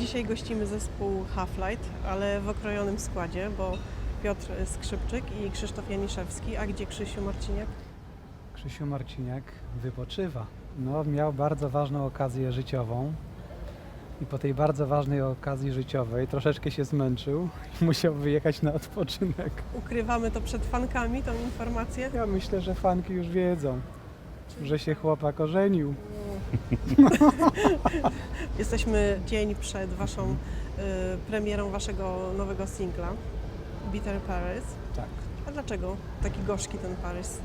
Dzisiaj gościmy zespół Half-Light, ale w okrojonym składzie, bo Piotr Skrzypczyk i Krzysztof Janiszewski. A gdzie Krzysiu Marciniak? Krzysiu Marciniak wypoczywa. No, miał bardzo ważną okazję życiową i po tej bardzo ważnej okazji życiowej troszeczkę się zmęczył i musiał wyjechać na odpoczynek. Ukrywamy to przed fankami, tą informację. Ja myślę, że fanki już wiedzą, że się chłopak ożenił. Jesteśmy dzień przed waszą y, premierą waszego nowego singla Bitter Paris. Tak. A dlaczego taki gorzki ten Paris?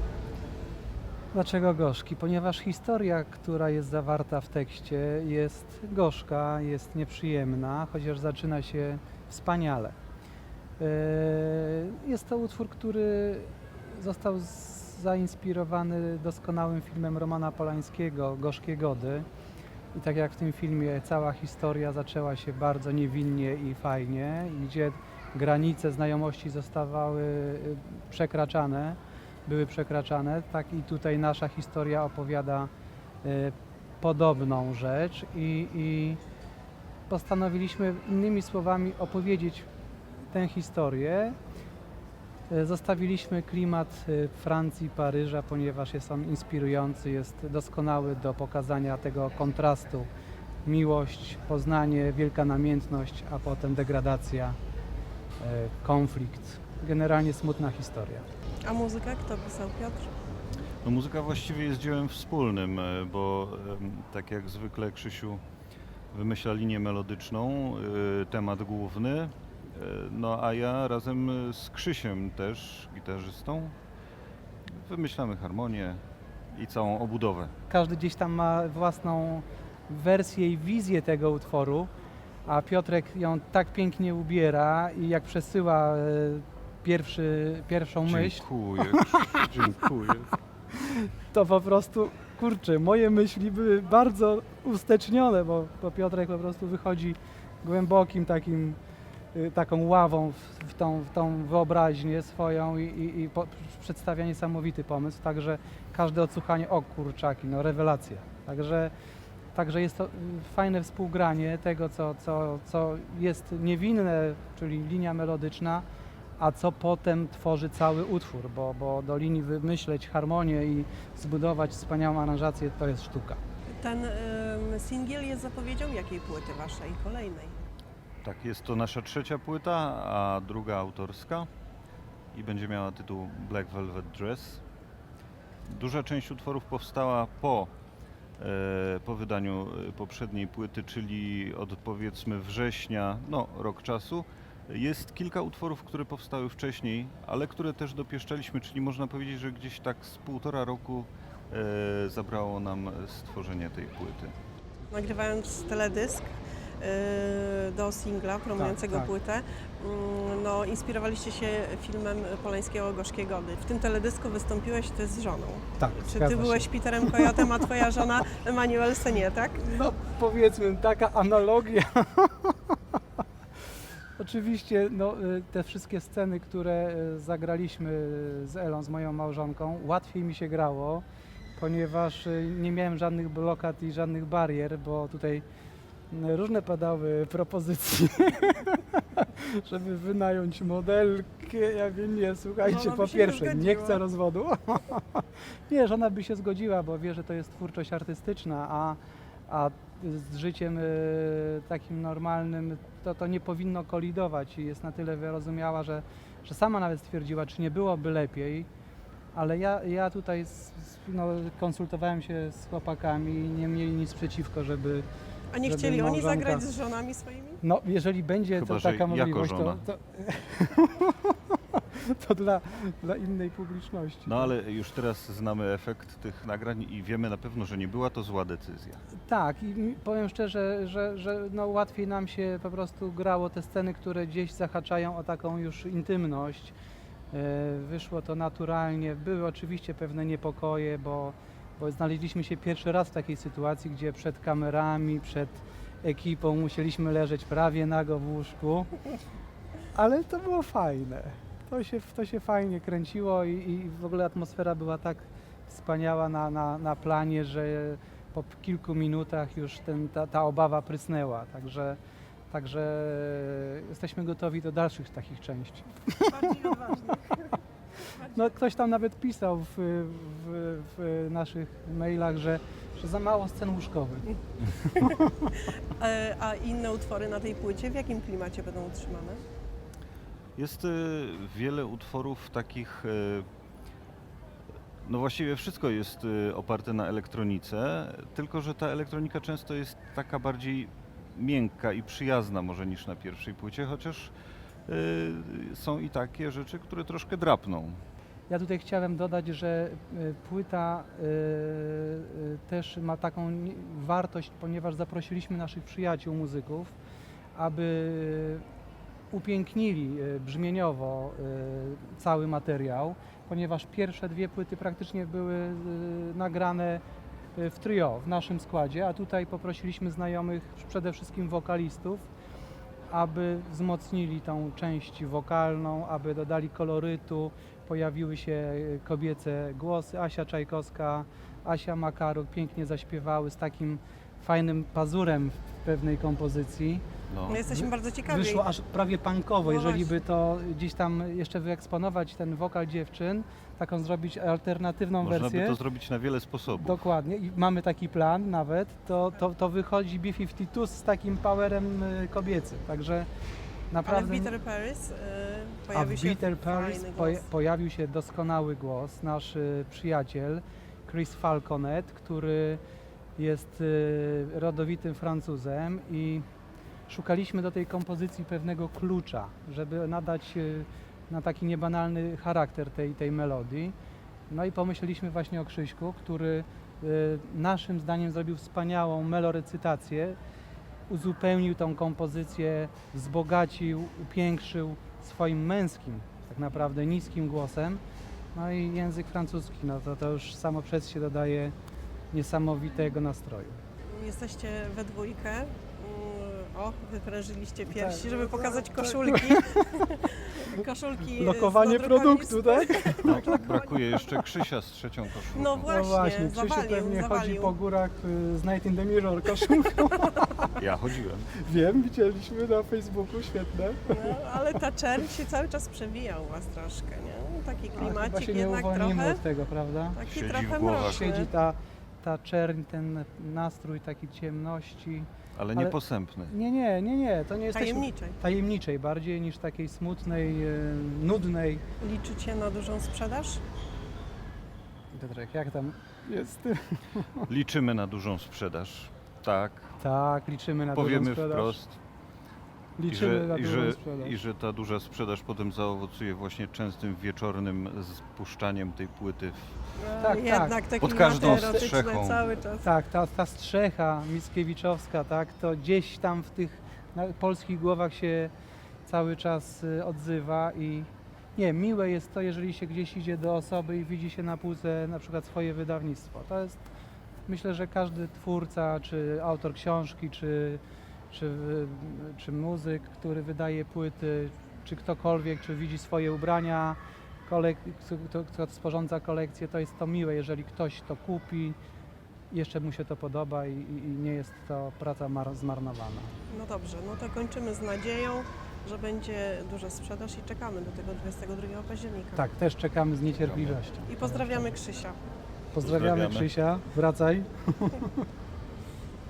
Dlaczego gorzki? Ponieważ historia, która jest zawarta w tekście jest gorzka, jest nieprzyjemna, chociaż zaczyna się wspaniale. E, Jest to utwór, który został zainspirowany doskonałym filmem Romana Polańskiego, Gorzkie Gody. I tak jak w tym filmie cała historia zaczęła się bardzo niewinnie i fajnie, gdzie granice znajomości zostawały y, przekraczane, były przekraczane, tak i tutaj nasza historia opowiada y, podobną rzecz i, i postanowiliśmy innymi słowami opowiedzieć tę historię. Y, Zostawiliśmy klimat y, Francji, Paryża, ponieważ jest on inspirujący, jest doskonały do pokazania tego kontrastu. Miłość, poznanie, wielka namiętność, a potem degradacja, y, konflikt. Generalnie smutna historia. A muzykę kto pisał? Piotr? No, muzyka właściwie jest dziełem wspólnym, e, bo tak jak zwykle Krzysiu wymyśla linię melodyczną, e, temat główny, e, no a ja razem z Krzysiem też, gitarzystą, wymyślamy harmonię i całą obudowę. każdy gdzieś tam ma własną wersję i wizję tego utworu, a Piotrek ją tak pięknie ubiera i jak przesyła e, pierwszy, pierwszą myśl, Dziękuję, dziękuję. to po prostu, kurczę, moje myśli były bardzo ustecznione, bo, bo Piotrek po prostu wychodzi głębokim takim, taką ławą w, tą, w tą wyobraźnię swoją i, i, i po, przedstawia niesamowity pomysł, także każde odsłuchanie, o kurczaki, no rewelacja. Także, także jest to y, fajne współgranie tego, co, co, co jest niewinne, czyli linia melodyczna, a co potem tworzy cały utwór, bo, bo do linii wymyśleć harmonię i zbudować wspaniałą aranżację to jest sztuka. Ten ym, singiel jest zapowiedzią jakiej płyty waszej? Kolejnej. Tak, jest to nasza trzecia płyta, a druga autorska i będzie miała tytuł Black Velvet Dress. Duża część utworów powstała po, e, po wydaniu e, poprzedniej płyty, czyli od powiedzmy września, no rok czasu. Jest kilka utworów, które powstały wcześniej, ale które też dopieszczaliśmy, czyli można powiedzieć, że gdzieś tak z półtora roku e, zabrało nam stworzenie tej płyty. Nagrywając teledysk do singla promującego Tak, tak. płytę, mm, no, inspirowaliście się filmem Polańskiego Gorzkie Gody. W tym teledysku wystąpiłeś ty z żoną. Tak, Czy ty byłeś Peterem Kojotem, a twoja żona Emanuel Senie, tak? No powiedzmy, taka analogia. Oczywiście no, y, te wszystkie sceny, które y, zagraliśmy z Elą, z moją małżonką, łatwiej mi się grało, ponieważ y, nie miałem żadnych blokad i żadnych barier, bo tutaj y, różne padały propozycje, żeby wynająć modelkę. Ja mówię, nie, słuchajcie, by po nie pierwsze, nie zgodziła. chcę rozwodu. nie, żona by się zgodziła, bo wie, że to jest twórczość artystyczna, a, a z życiem y, takim normalnym to, to nie powinno kolidować i jest na tyle wyrozumiała, że, że sama nawet stwierdziła, czy nie byłoby lepiej, ale ja, ja tutaj no, konsultowałem się z chłopakami i nie mieli nic przeciwko, żeby, A nie Żeby chcieli oni małżonka- zagrać z żonami swoimi? no jeżeli będzie Chyba, to że taka jako możliwość, to, żona. to, to dla, dla innej publiczności. No ale już teraz znamy efekt tych nagrań i wiemy na pewno, że nie była to zła decyzja. Tak, i mi- powiem szczerze, że, że no łatwiej nam się po prostu grało te sceny, które gdzieś zahaczają o taką już intymność. E, Wyszło to naturalnie. Były oczywiście pewne niepokoje, bo, bo znaleźliśmy się pierwszy raz w takiej sytuacji, gdzie przed kamerami, przed ekipą musieliśmy leżeć prawie nago w łóżku. Ale to było fajne. To się, to się fajnie kręciło i, i w ogóle atmosfera była tak wspaniała na, na, na planie, że po kilku minutach już ten, ta, ta obawa prysnęła. Także Także jesteśmy gotowi do dalszych takich części. Bardziej odważnych. No, ktoś tam nawet pisał w, w, w naszych mailach, że, że za mało scen łóżkowych. E, A inne utwory na tej płycie w jakim klimacie będą utrzymane? Jest y, wiele utworów takich. y, No właściwie wszystko jest y, oparte na elektronice, tylko że ta elektronika często jest taka bardziej miękka i przyjazna może niż na pierwszej płycie, chociaż y, są i takie rzeczy, które troszkę drapną. Ja tutaj chciałem dodać, że y, płyta y, y, też ma taką wartość, ponieważ zaprosiliśmy naszych przyjaciół muzyków, aby upięknili y, brzmieniowo y, cały materiał, ponieważ pierwsze dwie płyty praktycznie były y, nagrane y, w trio, w naszym składzie, a tutaj poprosiliśmy znajomych, przede wszystkim wokalistów, aby wzmocnili tą część wokalną, aby dodali kolorytu, pojawiły się y, kobiece głosy. Asia Czajkowska, Asia Makaruk pięknie zaśpiewały z takim fajnym pazurem w pewnej kompozycji. No. No jesteśmy bardzo ciekawi. Wyszło aż prawie punkowo, No jeżeli by to gdzieś tam jeszcze wyeksponować ten wokal dziewczyn, taką zrobić alternatywną Można wersję. by to zrobić na wiele sposobów. Dokładnie i mamy taki plan nawet, to, to, to wychodzi B-52 z takim powerem y, kobiecym, także Ale w naprawdę... Bitter Paris A pojawił w się Bitter Paris poja- pojawił się doskonały głos, nasz y, przyjaciel Chris Falconet, który jest y, rodowitym Francuzem i szukaliśmy do tej kompozycji pewnego klucza, żeby nadać y, na taki niebanalny charakter tej, tej melodii. No i pomyśleliśmy właśnie o Krzyśku, który y, naszym zdaniem zrobił wspaniałą melorecytację, uzupełnił tą kompozycję, wzbogacił, upiększył swoim męskim, tak naprawdę niskim głosem. No i język francuski, no to, to już samo przez się dodaje niesamowitego nastroju. Jesteście we dwójkę. Mm, O, wyprężyliście piersi, Tak, żeby tak, pokazać tak. koszulki. koszulki Lokowanie produktu, z- tak? No, brakuje jeszcze Krzysia z trzecią koszulką. No właśnie, no właśnie, Krzysiu zawalił, pewnie chodzi zawalił. po górach y, z Night in the Mirror koszulką. Ja chodziłem. Wiem, widzieliśmy na Facebooku, świetne. No, ale ta czerń się cały czas przewija u Was troszkę, nie? Taki A, chyba klimacik się nie uwolnimy trochę, od tego, prawda? taki Siedzi w trochę głowach. mroczny. Siedzi ta, ta czerń, ten nastrój takiej ciemności. Ale nie Ale- posępny. Nie, nie, nie, nie, to nie jesteśmy... Tajemniczej. Tajemniczej bardziej niż takiej smutnej, e, nudnej. Liczycie na dużą sprzedaż? Piotrek, jak tam jest? Liczymy na dużą sprzedaż. Tak. Tak, liczymy na dużą Powiemy sprzedaż. wprost. I Liczymy że, na i, dużą że, sprzedaż. I że ta duża sprzedaż potem zaowocuje właśnie częstym wieczornym spuszczaniem tej płyty. w- Tak, Jednak tak. Pod każdą erotyczne strzechą. cały czas. Tak, ta, ta strzecha Mickiewiczowska, tak, to gdzieś tam w tych na, polskich głowach się cały czas y, odzywa i nie, miłe jest to, jeżeli się gdzieś idzie do osoby i widzi się na półce na przykład swoje wydawnictwo. To jest, myślę, że każdy twórca, czy autor książki, czy, czy, czy muzyk, który wydaje płyty, czy ktokolwiek, czy widzi swoje ubrania, kolek, kto, kto sporządza kolekcję, to jest to miłe, jeżeli ktoś to kupi, jeszcze mu się to podoba i, i, i nie jest to praca mar- zmarnowana. No dobrze, no to kończymy z nadzieją, że będzie duża sprzedaż i czekamy do tego 22 października. Tak, też czekamy z niecierpliwością. I pozdrawiamy Krzysia. Pozdrawiamy Pozdrawiamy. Krzysia, wracaj.